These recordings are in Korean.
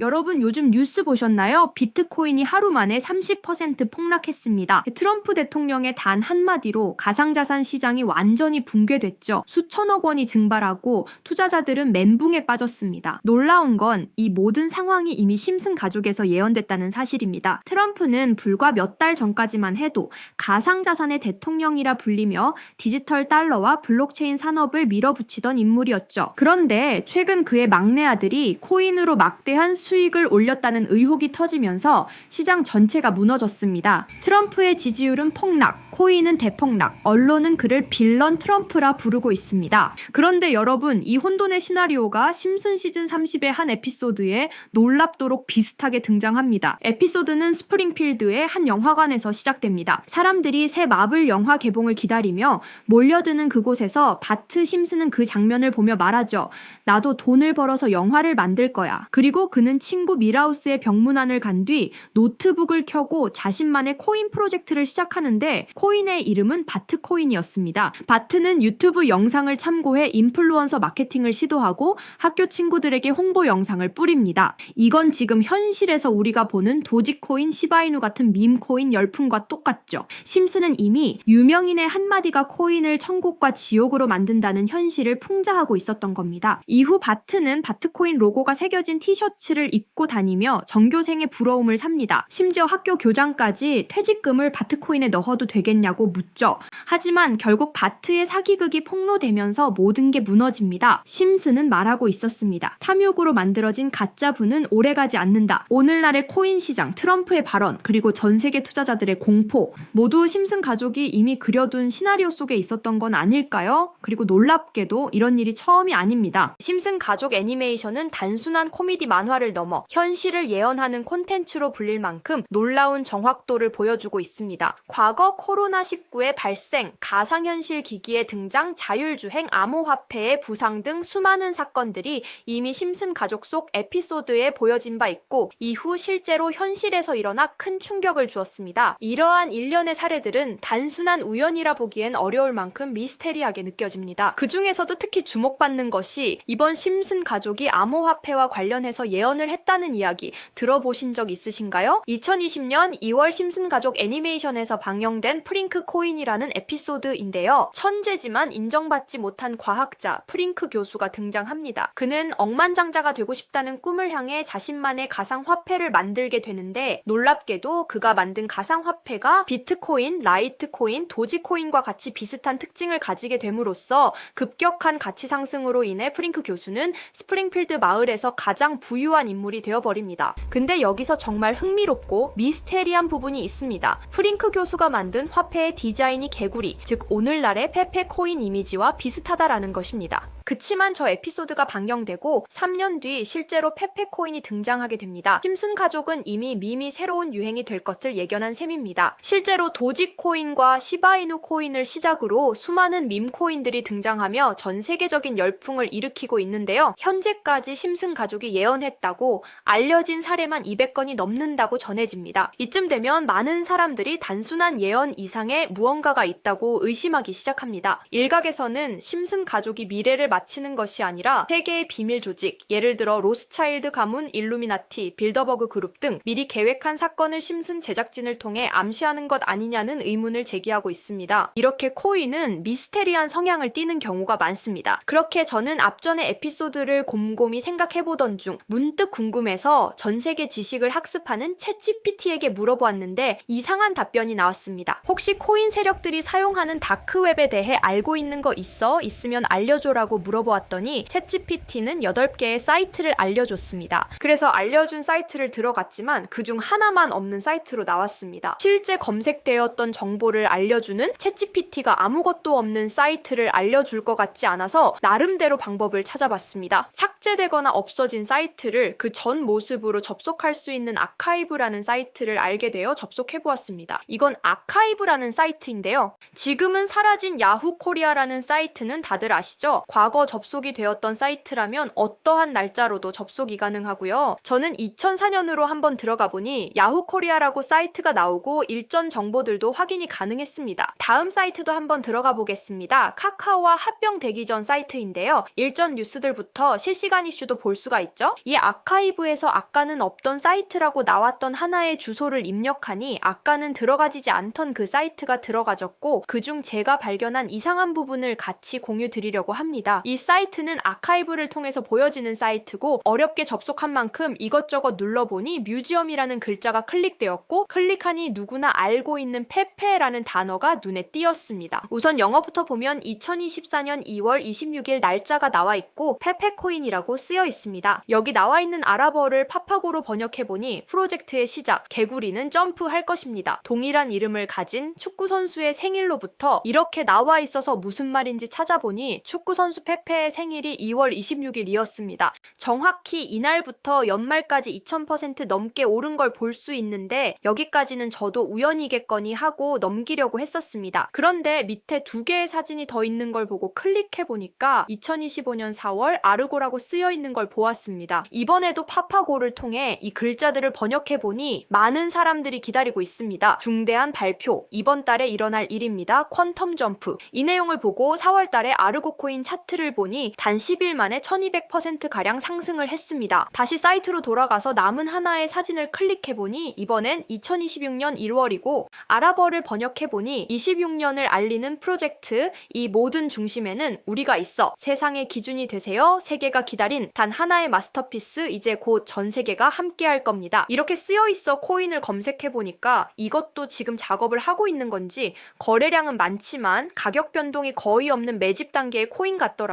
여러분 요즘 뉴스 보셨나요? 비트코인이 하루 만에 30% 폭락했습니다. 트럼프 대통령의 단 한마디로 가상자산 시장이 완전히 붕괴됐죠. 수천억 원이 증발하고 투자자들은 멘붕에 빠졌습니다. 놀라운 건 이 모든 상황이 이미 심슨 가족에서 예언됐다는 사실입니다. 트럼프는 불과 몇 달 전까지만 해도 가상자산의 대통령이라 불리며 디지털 달러와 블록체인 산업을 밀어붙이던 인물이었죠. 그런데 최근 그의 막내 아들이 코인으로 막대한 수 익을 올렸다는 의혹이 터지면서 시장 전체가 무너졌습니다. 트럼프의 지지율은 폭락, 코인은 대폭락, 언론은 그를 빌런 트럼프라 부르고 있습니다. 그런데 여러분, 이 혼돈의 시나리오가 심슨 시즌 30의 한 에피소드에 놀랍도록 비슷하게 등장합니다. 에피소드는 스프링필드의 한 영화관에서 시작됩니다. 사람들이 새 마블 영화 개봉을 기다리며 몰려드는 그곳에서 바트 심슨은 그 장면을 보며 말하죠. 나도 돈을 벌어서 영화를 만들 거야. 그리고 그는 친구 미라우스의 병문안을 간 뒤 노트북을 켜고 자신만의 코인 프로젝트를 시작하는데 코인의 이름은 바트코인이었습니다. 바트는 유튜브 영상을 참고해 인플루언서 마케팅을 시도하고 학교 친구들에게 홍보 영상을 뿌립니다. 이건 지금 현실에서 우리가 보는 도지코인, 시바이누 같은 밈코인 열풍과 똑같죠. 심슨은 이미 유명인의 한마디가 코인을 천국과 지옥으로 만든다는 현실을 풍자하고 있었던 겁니다. 이후 바트는 바트코인 로고가 새겨진 티셔츠를 입고 다니며 전교생의 부러움을 삽니다. 심지어 학교 교장까지 퇴직금을 바트코인에 넣어도 되겠냐고 묻죠. 하지만 결국 바트의 사기극이 폭로되면서 모든 게 무너집니다. 심슨은 말하고 있었습니다. 탐욕으로 만들어진 가짜 부는 오래가지 않는다. 오늘날의 코인 시장, 트럼프의 발언, 그리고 전 세계 투자자들의 공포 모두 심슨 가족이 이미 그려둔 시나리오 속에 있었던 건 아닐까요? 그리고 놀랍게도 이런 일이 처음이 아닙니다. 심슨 가족 애니메이션은 단순한 코미디 만화를 넘어 현실을 예언하는 콘텐츠로 불릴 만큼 놀라운 정확도를 보여주고 있습니다. 과거 코로나19의 발생, 가상현실 기기의 등장, 자율주행, 암호화폐의 부상 등 수많은 사건들이 이미 심슨 가족 속 에피소드에 보여진 바 있고 이후 실제로 현실에서 일어나 큰 충격을 주었습니다. 이러한 일련의 사례들은 단순한 우연이라 보기엔 어려울 만큼 미스테리하게 느껴집니다. 그 중에서도 특히 주목받는 것이 이번 심슨 가족이 암호화폐와 관련해서 예언 을 했다는 이야기 들어보신 적 있으신가요? 2020년 2월 심슨 가족 애니메이션에서 방영된 프링크 코인이라는 에피소드인데요. 천재지만 인정받지 못한 과학자 프링크 교수가 등장합니다. 그는 억만장자가 되고 싶다는 꿈을 향해 자신만의 가상 화폐를 만들게 되는데 놀랍게도 그가 만든 가상 화폐가 비트코인, 라이트코인, 도지코인과 같이 비슷한 특징을 가지게 됨으로써 급격한 가치 상승으로 인해 프링크 교수는 스프링필드 마을에서 가장 부유한 인물이 되어버립니다. 근데 여기서 정말 흥미롭고 미스테리한 부분이 있습니다. 프링크 교수가 만든 화폐의 디자인이 개구리, 즉 오늘날의 페페 코인 이미지와 비슷하다라는 것입니다. 그치만 저 에피소드가 방영되고 3년 뒤 실제로 페페코인이 등장하게 됩니다. 심슨 가족은 이미 밈이 새로운 유행이 될 것을 예견한 셈입니다. 실제로 도지코인과 시바이누 코인을 시작으로 수많은 밈 코인들이 등장하며 전 세계적인 열풍을 일으키고 있는데요. 현재까지 심슨 가족이 예언했다고 알려진 사례만 200건이 넘는다고 전해집니다. 이쯤 되면 많은 사람들이 단순한 예언 이상의 무언가가 있다고 의심하기 시작합니다. 일각에서는 심슨 가족이 미래를 마치는 것이 아니라 세계의 비밀 조직, 예를 들어 로스차일드 가문, 일루미나티, 빌더버그 그룹 등 미리 계획한 사건을 심슨 제작진을 통해 암시하는 것 아니냐는 의문을 제기하고 있습니다. 이렇게 코인은 미스테리한 성향을 띠는 경우가 많습니다. 그렇게 저는 앞전의 에피소드를 곰곰이 생각해보던 중 문득 궁금해서 전 세계 지식을 학습하는 챗GPT에게 물어보았는데 이상한 답변이 나왔습니다. 혹시 코인 세력들이 사용하는 다크웹에 대해 알고 있는 거 있어? 있으면 알려줘라고 물 어보았더니 챗GPT는 8개의 사이트를 알려줬습니다. 그래서 알려준 사이트를 들어갔지만 그중 하나만 없는 사이트로 나왔습니다. 실제 검색되었던 정보를 알려주는 챗GPT가 아무것도 없는 사이트를 알려줄 것 같지 않아서 나름대로 방법을 찾아봤습니다. 삭제되거나 없어진 사이트를 그 전 모습으로 접속할 수 있는 아카이브라는 사이트를 알게 되어 접속해보았습니다. 이건 아카이브라는 사이트인데요. 지금은 사라진 야후 코리아라는 사이트는 다들 아시죠? 과거 과거 접속이 되었던 사이트라면 어떠한 날짜로도 접속이 가능하고요. 저는 2004년으로 한번 들어가 보니 야후 코리아라고 사이트가 나오고 일전 정보들도 확인이 가능했습니다. 다음 사이트도 한번 들어가 보겠습니다. 카카오와 합병되기 전 사이트인데요. 일전 뉴스들부터 실시간 이슈도 볼 수가 있죠. 이 아카이브에서 아까는 없던 사이트라고 나왔던 하나의 주소를 입력하니 아까는 들어가지지 않던 그 사이트가 들어가졌고 그중 제가 발견한 이상한 부분을 같이 공유 드리려고 합니다. 이 사이트는 아카이브를 통해서 보여지는 사이트고 어렵게 접속한 만큼 이것저것 눌러보니 뮤지엄이라는 글자가 클릭되었고 클릭하니 누구나 알고 있는 페페라는 단어가 눈에 띄었습니다. 우선 영어부터 보면 2024년 2월 26일 날짜가 나와 있고 페페코인이라고 쓰여 있습니다. 여기 나와 있는 아랍어를 파파고로 번역해보니 프로젝트의 시작, 개구리는 점프할 것입니다. 동일한 이름을 가진 축구 선수의 생일로부터 이렇게 나와 있어서 무슨 말인지 찾아보니 축구 선수 페페의 생일이 2월 26일이었습니다. 정확히 이날부터 연말까지 2000% 넘게 오른 걸 볼 수 있는데 여기까지는 저도 우연이겠거니 하고 넘기려고 했었습니다. 그런데 밑에 두 개의 사진이 더 있는 걸 보고 클릭해 보니까 2025년 4월 아르고라고 쓰여 있는 걸 보았습니다. 이번에도 파파고를 통해 이 글자들을 번역해 보니 많은 사람들이 기다리고 있습니다. 중대한 발표. 이번 달에 일어날 일입니다. 퀀텀 점프. 이 내용을 보고 4월 달에 아르고 코인 차트를 보니 단 10일 만에 1200% 가량 상승을 했습니다. 다시 사이트로 돌아가서 남은 하나의 사진을 클릭해 보니 이번엔 2026년 1월이고 아랍어를 번역해 보니 26년을 알리는 프로젝트 이 모든 중심에는 우리가 있어 세상의 기준이 되세요. 세계가 기다린 단 하나의 마스터피스 이제 곧 전 세계가 함께 할 겁니다. 이렇게 쓰여 있어 코인을 검색해 보니까 이것도 지금 작업을 하고 있는 건지 거래량은 많지만 가격 변동이 거의 없는 매집 단계의 코인 같더라고요.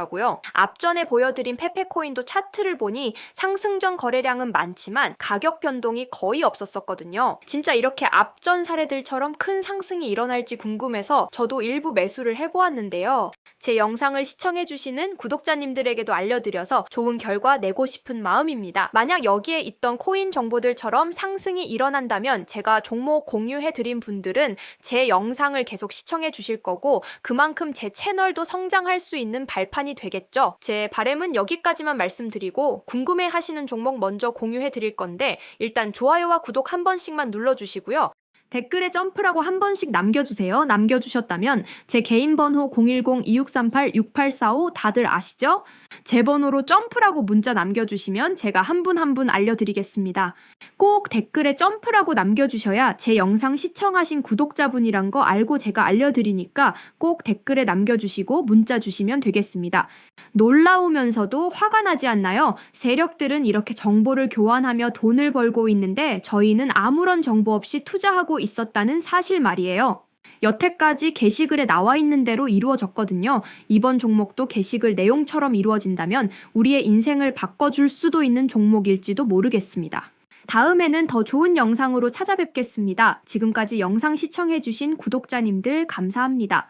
앞전에 보여드린 페페코인도 차트를 보니 상승 전 거래량은 많지만 가격 변동이 거의 없었었거든요. 진짜 이렇게 앞전 사례들처럼 큰 상승이 일어날지 궁금해서 저도 일부 매수를 해보았는데요. 제 영상을 시청해주시는 구독자님들에게도 알려드려서 좋은 결과 내고 싶은 마음입니다. 만약 여기에 있던 코인 정보들처럼 상승이 일어난다면 제가 종목 공유해드린 분들은 제 영상을 계속 시청해주실 거고 그만큼 제 채널도 성장할 수 있는 발판이 되겠죠. 제 바램은 여기까지만 말씀드리고 궁금해 하시는 종목 먼저 공유해 드릴 건데 일단 좋아요와 구독 한 번씩만 눌러 주시고요. 댓글에 점프라고 한 번씩 남겨주세요. 남겨주셨다면 제 개인 번호 010-2638-6845 다들 아시죠? 제 번호로 점프라고 문자 남겨주시면 제가 한 분 한 분 알려드리겠습니다. 꼭 댓글에 점프라고 남겨주셔야 제 영상 시청하신 구독자분이란 거 알고 제가 알려드리니까 꼭 댓글에 남겨주시고 문자 주시면 되겠습니다. 놀라우면서도 화가 나지 않나요? 세력들은 이렇게 정보를 교환하며 돈을 벌고 있는데 저희는 아무런 정보 없이 투자하 고 있었다는 사실 말이에요. 여태까지 게시글에 나와 있는 대로 이루어졌거든요. 이번 종목도 게시글 내용처럼 이루어진다면 우리의 인생을 바꿔줄 수도 있는 종목일지도 모르겠습니다. 다음에는 더 좋은 영상으로 찾아뵙겠습니다. 지금까지 영상 시청해주신 구독자님들 감사합니다.